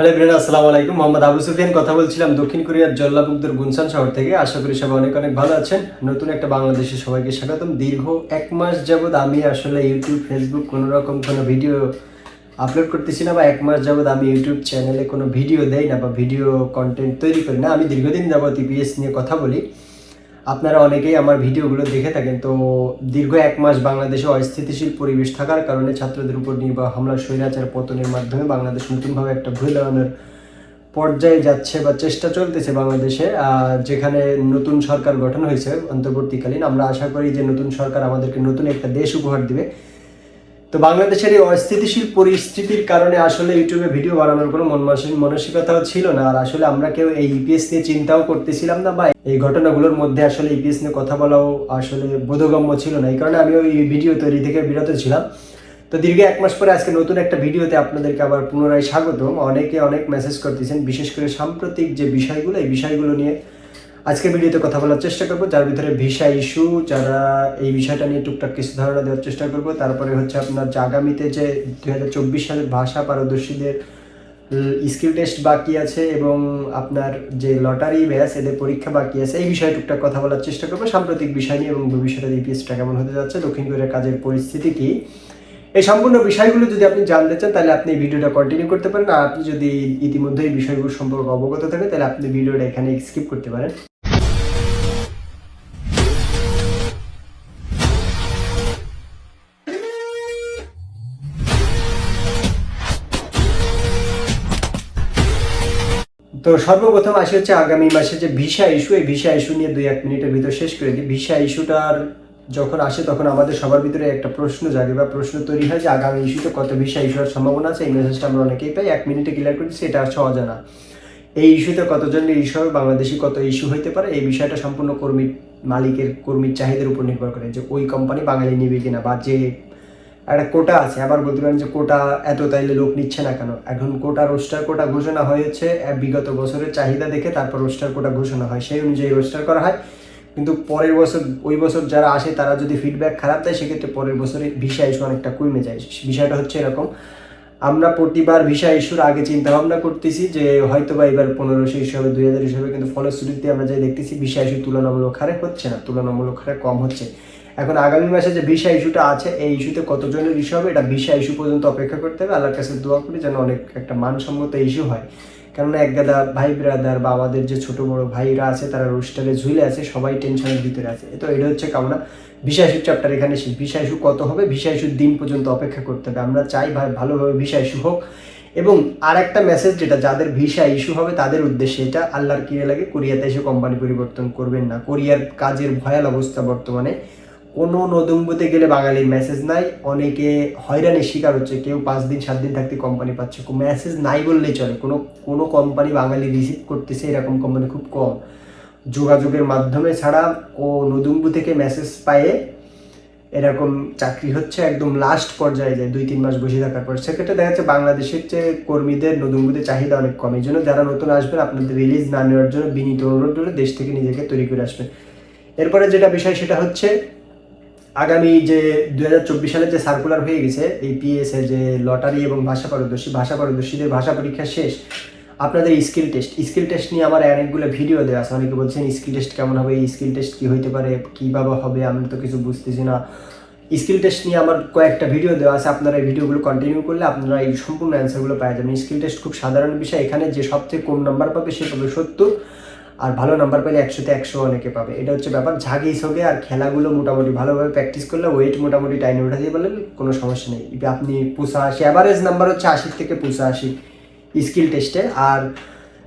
Hello brain আসসালামু আলাইকুম। মোহাম্মদ আবু সুফিয়ান কথা বলছিলাম। দক্ষিণ কোরিয়ার জল্লাবুকদের গুনসান শহর থেকে। আশা করি সবাই অনেক অনেক ভালো আছেন। নতুন একটা বাংলাদেশে সবাইকে স্বাগতম। দীর্ঘ এক মাস যাবৎ আমি আসলে ইউটিউব ফেসবুক কোনো রকম কোনো ভিডিও আপলোড করতেছি না বা এক মাস যাবৎ আমি ইউটিউব চ্যানেলে কোনো ভিডিও দেই না বা ভিডিও কন্টেন্ট তৈরি করি না। আমি দীর্ঘদিন যাবৎ ইপিএস নিয়ে কথা বলি। আপনারা অনেকেই আমার ভিডিওগুলো দেখে থাকেন, তো দীর্ঘ এক মাস বাংলাদেশে অস্থিতিশীল পরিবেশ থাকার কারণে ছাত্রদের উপর নির্বাহ হামলা, স্বৈরাচার পতনের মাধ্যমে বাংলাদেশ নতুনভাবে একটা ভূলায়নের পর্যায়ে যাচ্ছে বা চেষ্টা চলতেছে বাংলাদেশে যেখানে নতুন সরকার গঠন হয়েছে অন্তর্বর্তীকালীন। আমরা আশা করি যে নতুন সরকার আমাদেরকে নতুন একটা দেশ উপহার দিবে। তো বাংলাদেশের এই অস্থিতিশীল পরিস্থিতির কারণে আসলে ইউটিউবে ভিডিও বানানোর কোনো মন মানসিক মানসিকতাও ছিল না। আর আসলে আমরা কেউ এই ইপিএস নিয়ে চিন্তাও করতেছিলাম না বা এই ঘটনাগুলোর মধ্যে আসলে ইপিএস নিয়ে কথা বলাও আসলে বোধগম্য ছিল না। এই কারণে আমি ওই ভিডিও তৈরি থেকে বিরত ছিলাম। তো দীর্ঘ এক মাস পরে আজকে নতুন একটা ভিডিওতে আপনাদেরকে আবার পুনরায় স্বাগতম। অনেকে অনেক মেসেজ করতেছেন, বিশেষ করে সাম্প্রতিক যে বিষয়গুলো, এই বিষয়গুলো নিয়ে। আজকে ভিডিওতে কথা বলার চেষ্টা করব। যার ভিতরে ভিসা ইস্যু, যারা এই বিষয়টা নিয়ে টুকটাক কিছু ধারণা দেওয়ার চেষ্টা করব, তারপরে হচ্ছে আপনার যে আগামীতে যে দুই সালের ভাষা পারদর্শীদের স্কিল টেস্ট বাকি আছে এবং আপনার যে লটারি ব্যাস, এদের পরীক্ষা বাকি আছে, এই বিষয়ে টুকটাক কথা বলার চেষ্টা করব। সাম্প্রতিক বিষয় নিয়ে এবং ভবিষ্যতে ইপিএসটা কেমন হতে যাচ্ছে দক্ষিণ কোরিয়ার কাজের পরিস্থিতি কি? এই সম্পূর্ণ বিষয়গুলো যদি আপনি জানতে চান, তাহলে আপনি ভিডিওটা কন্টিনিউ করতে পারেন। আর আপনি যদি ইতিমধ্যে এই বিষয়গুলো সম্পর্কে অবগত থাকেন, তাহলে আপনি ভিডিওটা এখানে স্কিপ করতে পারেন। তো সর্বপ্রথম আসে হচ্ছে আগামী মাসে যে ভিসা ইস্যু এই ভিসা ইস্যু নিয়ে দুই এক মিনিটের ভিতর শেষ করে দিই। ভিসা ইস্যুটার যখন আসে তখন আমাদের সবার ভিতরে একটা প্রশ্ন জাগে বা প্রশ্ন তৈরি হয় যে আগামী ইস্যুতে কত ভিসা ইস্যু হওয়ার সম্ভাবনা আছে? এই মেসেজটা আমরা অনেকেই পাই। এক মিনিটে ক্লিয়ার করছি এটা হচ্ছে অজানা এই ইস্যুতে কতজনের ইস্যু হবে, বাংলাদেশি কত ইস্যু হইতে পারে, এই বিষয়টা সম্পূর্ণ কর্মী মালিকের, কর্মীর চাহিদার উপর নির্ভর করে যে ওই কোম্পানি বাঙালি নেবে কিনা বা যে একটা কোটা আছে, আবার বলতে পারেন যে কোটা এত তাইলে লোক নিচ্ছে না কেন? এখন কোটা, রোস্টার কোটা ঘোষণা হয়েছে বিগত বছরের চাহিদা দেখে তারপর রোস্টার কোটা ঘোষণা হয়, সেই অনুযায়ী রোস্টার করা হয়। কিন্তু পরের বছর, ওই বছর যারা আসে, তারা যদি ফিডব্যাক খারাপ দেয়, সেক্ষেত্রে পরের বছরে ভিসা ইস্যু অনেকটা কমে যায়। বিষয়টা হচ্ছে এরকম। আমরা প্রতিবার ভিসা ইস্যুর আগে চিন্তা ভাবনা করতেছি যে হয়তো বা এবার পনেরোশো ইস্যু হবে দুই হাজার ইস্যু হবে কিন্তু ফলশ্রুতিতে আমরা যাই দেখতেছি ভিসা ইস্যু তুলনামূলক হারে হচ্ছে না, তুলনামূলক হারে কম হচ্ছে। এখন আগামী মাসে যে ভিসা ইস্যুটা আছে, এই ইস্যুতে কতজনের ইস্যু হবে, এটা ভিসা ইস্যু পর্যন্ত অপেক্ষা করতে হবে। আল্লাহর কাছে দোয়া করি যেন অনেক একটা মানসম্মত ইস্যু হয়। কেননা এক গাদা ভাই ব্রাদার বা আমাদের যে ছোট বড় ভাইরা আছে, তারা রোস্টারে ঝুলে আছে, সবাই টেনশনের ভিতরে আছে। তো এটা হচ্ছে কামনা। ভিসা ইস্যু চ্যাপ্টার এখানে শেষ। ভিসা ইস্যু কত হবে? ভিসা ইস্যুর দিন পর্যন্ত অপেক্ষা করতে হবে। আমরা চাই ভালোভাবে ভিসা ইস্যু হোক। এবং আর একটা মেসেজ যেটা, যাদের ভিসা ইস্যু হবে, তাদের উদ্দেশ্যে এটা আল্লাহর কিনে লাগে, কোরিয়াতে এসে কোম্পানি পরিবর্তন করবেন না। কোরিয়ার কাজের ভয়াল অবস্থা বর্তমানে। কোনো নদুম্বুতে গেলে বাঙালির মেসেজ নাই। অনেকে হয়রানির শিকার হচ্ছে, কেউ পাঁচ দিন, সাত দিন থাকতে কোম্পানি পাচ্ছে। মেসেজ নাই বললেই চলে। কোনো কোনো কোম্পানি বাঙালি রিসিভ করতেছে এরকম কোম্পানি খুব কম। যোগাযোগের মাধ্যমে ছাড়া ও নদুম্বু থেকে মেসেজ পায়ে এরকম চাকরি হচ্ছে একদম লাস্ট পর্যায়ে যায়, দুই, তিন মাস বসে থাকার পর। সেক্ষেত্রে দেখা যাচ্ছে বাংলাদেশের যে কর্মীদের নতুনগুতে চাহিদা অনেক কম। এই জন্য যারা নতুন আসবেন, আপনাদের রিলিজ না নেওয়ার জন্য বিনীত অনুরোধ দেশ থেকে নিজেকে তৈরি করে আসবেন। এরপরে যেটা বিষয়, সেটা হচ্ছে আগামী যে দু হাজার চব্বিশ সালে যে সার্কুলার হয়ে গেছে, এই পিএস এর যে লটারি এবং ভাষা পারদর্শী, ভাষা পারদর্শীদের ভাষা পরীক্ষা শেষ, আপনাদের স্কিল টেস্ট স্কিল টেস্ট নিয়ে আমার অনেকগুলো ভিডিও দেওয়া আছে। অনেকে বলছেন স্কিল টেস্ট কেমন হবে? এই স্কিল টেস্ট কী হইতে পারে? কীভাবে হবে? আমি তো কিছু বুঝতেছি না। স্কিল টেস্ট নিয়ে আমার কয়েকটা ভিডিও দেওয়া আছে। আপনারা এই ভিডিওগুলো কন্টিনিউ করলে আপনারা এই সম্পূর্ণ অ্যান্সারগুলো পাওয়া যাবেন স্কিল টেস্ট খুব সাধারণ বিষয়। এখানে যে সবচেয়ে কম নাম্বার পাবে সে পাবে সত্তর। আর ভালো নাম্বার পেলে একশোতে একশো অনেকে পাবে। এটা হচ্ছে ব্যাপার। ঝাঁকি সঙ্গে আর খেলাগুলো মোটামুটি ভালোভাবে প্র্যাকটিস করলে ওয়েট মোটামুটি টাইমে উঠা দিয়ে পারলে কোনো সমস্যা নেই। আপনি পুষা আশি অ্যাভারেজ নাম্বার হচ্ছে আশি থেকে পুষা আশি স্কিল টেস্টে আর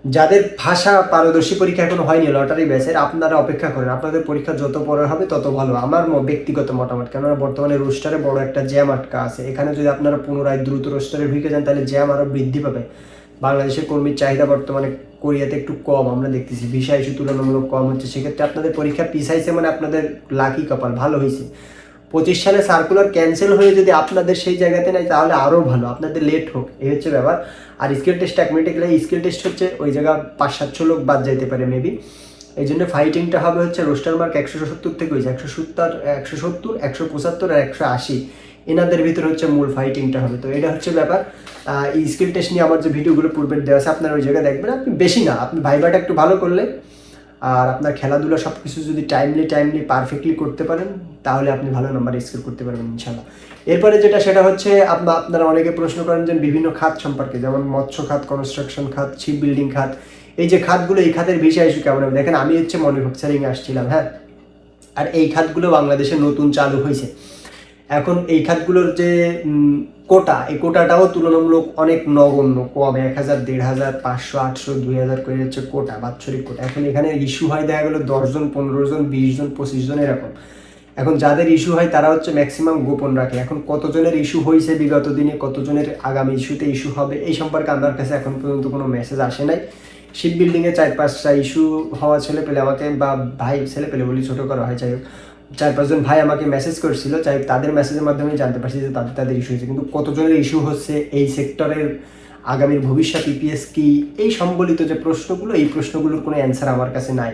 যাদের ভাষা পারদর্শী পরীক্ষা এখনও হয়নি লটারি ব্যাচের আপনারা অপেক্ষা করেন। আপনাদের পরীক্ষা যত পরে হবে, তত ভালো। আমার ব্যক্তিগত মতামত, কেননা বর্তমানে রোস্টারে বড় একটা জ্যাম আটকা আছে। এখানে যদি আপনারা পুনরায় দ্রুত রোস্টারে ঢুকে যান, তাহলে জ্যাম আরও বৃদ্ধি পাবে। বাংলাদেশের কর্মীর চাহিদা বর্তমানে কোরিয়াতে একটু কম, আমরা দেখতেছি ভিসা ইস্যু তুলনামূলক কম হচ্ছে। সেক্ষেত্রে আপনাদের পরীক্ষা পিছাইছে মানে আপনাদের লাকি কপাল ভালো হয়েছে। পঁচিশ সালে সার্কুলার ক্যান্সেল হয়ে যদি আপনাদের সেই জায়গাতে নেয়, তাহলে আরও ভালো। আপনাদের লেট হোক, এই হচ্ছে ব্যাপার। আর স্কিল টেস্ট এক মিনিটে গেলে স্কিল টেস্ট হচ্ছে ওই জায়গা পাঁচ সাতশো লোক বাদ যাইতে পারে মেবি এই জন্য ফাইটিংটা হবে হচ্ছে রোস্টার মার্ক একশো সত্তর থেকে হয়েছে। একশো সত্তর একশো সত্তর, একশো পঁচাত্তর আর একশো আশি। এনাদের ভিতরে হচ্ছে মূল ফাইটিংটা হবে। তো এটা হচ্ছে ব্যাপার। এই স্কিল টেস্ট নিয়ে আমার যে ভিডিওগুলো পূর্বের দেওয়া আছে, আপনারা ওই জায়গায় দেখবেন। আপনি বেশি না, আপনি ভাইবাটা একটু ভালো করলে আর আপনার খেলাধুলা সব কিছু যদি টাইমলি টাইমলি পারফেক্টলি করতে পারেন, তাহলে আপনি ভালো নাম্বার স্কোর করতে পারবেন ইনশাল্লাহ এরপরে যেটা, সেটা হচ্ছে আপনা- আপনারা অনেকে প্রশ্ন করেন যে বিভিন্ন খাত সম্পর্কে, যেমন মৎস্য খাত কনস্ট্রাকশন খাত শিপ বিল্ডিং খাত, এই যে খাতগুলো, এই খাতের বিষয় ইস্যু কেমন হবে? দেখেন, আমি হচ্ছে ম্যানুফ্যাকচারিংয়ে আসছিলাম হ্যাঁ? আর এই খাতগুলো বাংলাদেশে নতুন চালু হয়েছে। এখন এই খাতগুলোর যে কোটা, এই কোটাটাও তুলনামূলক অনেক নগণ্য। কম এক হাজার, দেড় হাজার, পাঁচশো, আটশো, দুই হাজার করে হচ্ছে কোটা, বাৎসরিক কোটা। এখন এখানে ইস্যু হয়, দেখা গেলো দশজন পনেরো জন, বিশ জন, পঁচিশ জন এরকম। এখন যাদের ইস্যু হয়, তারা হচ্ছে ম্যাক্সিমাম গোপন রাখে। এখন কতজনের ইস্যু হয়েছে বিগত দিনে, কতজনের আগামী ইস্যুতে ইস্যু হবে, এই সম্পর্কে আমার কাছে এখন পর্যন্ত কোনো মেসেজ আসে নাই। শিপ বিল্ডিংয়ে চার পাঁচটা ইস্যু হওয়া ছেলে পেলে আমাকে বা ভাই ছেলে পেলে বলি ছোটো করা হয়, যাই হোক। চার পাঁচজন ভাই আমাকে মেসেজ করেছিল, চাই তাদের মেসেজের মাধ্যমে জানতে পারছি যে তাদের তাদের ইস্যু হয়েছে। কিন্তু কতজনের ইস্যু হচ্ছে, এই সেক্টরের আগামীর ভবিষ্যৎ ইপিএস কি, এই সম্বলিত যে প্রশ্নগুলো, এই প্রশ্নগুলোর কোনো অ্যান্সার আমার কাছে নাই।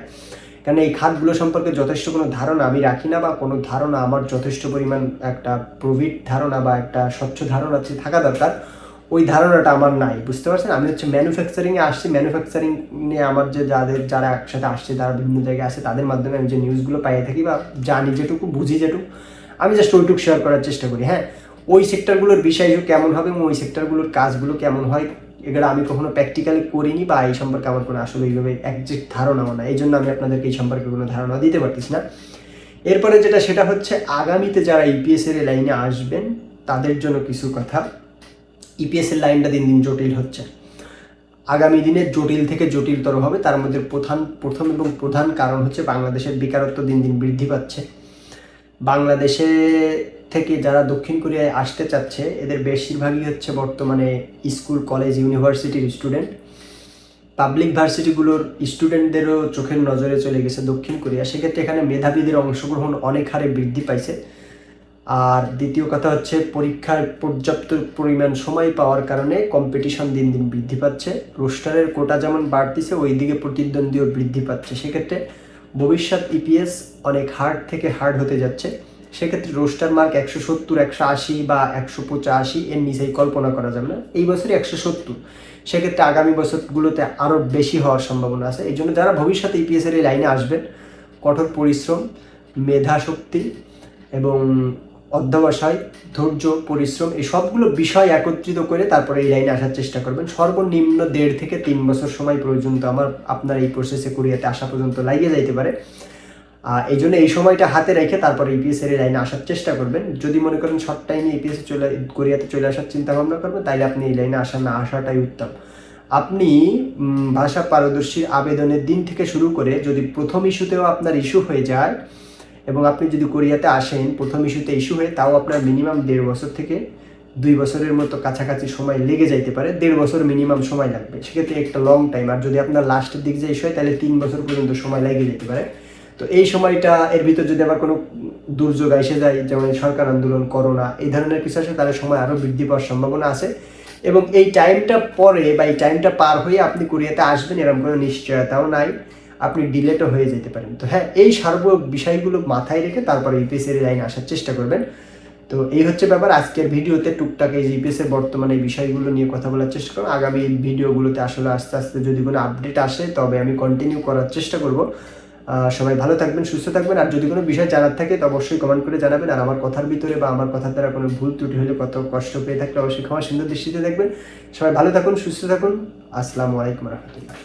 কারণ এই খাতগুলো সম্পর্কে যথেষ্ট কোনো ধারণা আমি রাখি না বা কোনো ধারণা আমার যথেষ্ট পরিমাণ একটা প্রভিড ধারণা বা একটা স্বচ্ছ ধারণা থাকা দরকার। ওই ধারণাটা আমার নাই, বুঝতে পারছেন? আমি হচ্ছে ম্যানুফ্যাকচারিংয়ে আসছি ম্যানুফ্যাকচারিং নিয়ে আমার যে যাদের, যারা একসাথে আসছে যারা বিভিন্ন জায়গায় আসে তাদের মাধ্যমে আমি যে নিউজগুলো পাইয়ে থাকি বা জানি যেটুকু, বুঝি যেটুকু, আমি জাস্ট ওইটুকু শেয়ার করার চেষ্টা করি হ্যাঁ? ওই সেক্টরগুলোর বিষয় কেমন হবে এবং ওই সেক্টরগুলোর কাজগুলো কেমন হয়, এগুলো আমি কখনো প্র্যাকটিক্যালি করিনি বা এই সম্পর্কে আমার কোনো আসলে এইভাবে একজ্যাক্ট ধারণাও না এই জন্য আমি আপনাদেরকে এই সম্পর্কে কোনো ধারণা দিতে পারতেছি না। এরপরে যেটা, সেটা হচ্ছে আগামীতে যারা ইপিএস এর লাইনে আসবেন, তাদের জন্য কিছু কথা। ইপিএস এর লাইনটা দিন দিন জটিল হচ্ছে। আগামী দিনে জটিল থেকে জটিলতর হবে, তার মধ্যে প্রধান, প্রথম এবং প্রধান কারণ হচ্ছে বাংলাদেশের বেকারত্ব দিন দিন বৃদ্ধি পাচ্ছে। বাংলাদেশে থেকে যারা দক্ষিণ কোরিয়ায় আসতে চাচ্ছে, এদের বেশিরভাগই হচ্ছে বর্তমানে স্কুল, কলেজ, ইউনিভার্সিটির স্টুডেন্ট। পাবলিক ভার্সিটিগুলোর স্টুডেন্টদেরও চোখের নজরে চলে গেছে দক্ষিণ কোরিয়া। সেক্ষেত্রে এখানে মেধাবীদের অংশগ্রহণ অনেক হারে বৃদ্ধি পাইছে। আর দ্বিতীয় কথা হচ্ছে পরীক্ষার পর্যাপ্ত পরিমাণ সময় পাওয়ার কারণে কম্পিটিশন দিন দিন বৃদ্ধি পাচ্ছে। রোস্টারের কোটা যেমন বাড়তিছে, ওইদিকে প্রতিদ্বন্দ্বীও বৃদ্ধি পাচ্ছে। সেক্ষেত্রে ভবিষ্যৎ ইপিএস অনেক হার্ড থেকে হার্ড হতে যাচ্ছে। সেক্ষেত্রে রোস্টার মার্ক একশো সত্তর, একশো আশি বা একশো পঁচাশি এর নিচেই কল্পনা করা যাবে না। এই বছরই একশো সত্তর। সেক্ষেত্রে আগামী বছরগুলোতে আরও বেশি হওয়ার সম্ভাবনা আছে। এই জন্য যারা ভবিষ্যতে ইপিএসের এই লাইনে আসবেন, কঠোর পরিশ্রম মেধা শক্তি এবং অধ্যবসায়, ধৈর্য, পরিশ্রম, এই সবগুলো বিষয় একত্রিত করে তারপরে এই লাইনে আসার চেষ্টা করবেন। সর্বনিম্ন দেড় থেকে তিন বছর সময় পর্যন্ত আমার আপনার এই প্রসেসে কোরিয়াতে আসা পর্যন্ত লাগিয়ে যাইতে পারে। এই জন্য এই সময়টা হাতে রেখে তারপরে ইপিএস এর এই লাইনে আসার চেষ্টা করবেন। যদি মনে করেন শর্ট টাইমে ইপিএস চলে, কোরিয়াতে চলে আসার চিন্তা ভাবনা করবেন তাহলে আপনি এই লাইনে আসা না, আসাটাই উত্তম। আপনি ভাষা পারদর্শীর আবেদনের দিন থেকে শুরু করে যদি প্রথম ইস্যুতেও আপনার ইস্যু হয়ে যায় এবং আপনি যদি কোরিয়াতে আসেন, প্রথম ইস্যুতে ইস্যু হয়ে তাও আপনার মিনিমাম দেড় বছর থেকে দুই বছরের মতো কাছাকাছি সময় লেগে যাইতে পারে, দেড় বছর মিনিমাম সময় লাগবে। সেক্ষেত্রে একটা লং টাইম আর যদি আপনার লাস্টের দিক যে ইস্যু হয়, তাহলে তিন বছর পর্যন্ত সময় লেগে যেতে পারে। তো এই সময়টা এর ভিতর যদি আবার কোনো দুর্যোগ এসে যায়, যেমন সরকার আন্দোলন, করোনা, এই ধরনের কিছু আসে, তাহলে সময় আরও বৃদ্ধি পাওয়ার সম্ভাবনা আছে। এবং এই টাইমটা পরে বা এই টাইমটা পার হয়ে আপনি কোরিয়াতে আসবেন, এরকম কোনো নিশ্চয়তাও নাই। আপনি ডিলেটও হয়ে যেতে পারেন। তো হ্যাঁ এই সার্ব বিষয়গুলো মাথায় রেখে তারপরে ইপিএসের লাইনে আসার চেষ্টা করবেন। তো এই হচ্ছে ব্যাপার। আজকের ভিডিওতে টুকটাক এই জিপিএসের বর্তমানে এই বিষয়গুলো নিয়ে কথা বলার চেষ্টা করব। আগামী ভিডিওগুলোতে আসলে আস্তে আস্তে যদি কোনো আপডেট আসে, তবে আমি কন্টিনিউ করার চেষ্টা করব। সবাই ভালো থাকবেন, সুস্থ থাকবেন। আর যদি কোনো বিষয় জানার থাকে, তো অবশ্যই কমেন্ট করে জানাবেন। আর আমার কথার ভিতরে বা আমার কথার দ্বারা কোনো ভুল ত্রুটি হলে, কত কষ্ট পেয়ে থাকলে অবশ্যই ক্ষমা সুন্দর দৃষ্টিতে দেখবেন। সবাই ভালো থাকুন, সুস্থ থাকুন। আসসালামু আলাইকুম রহমতুল্লাহ।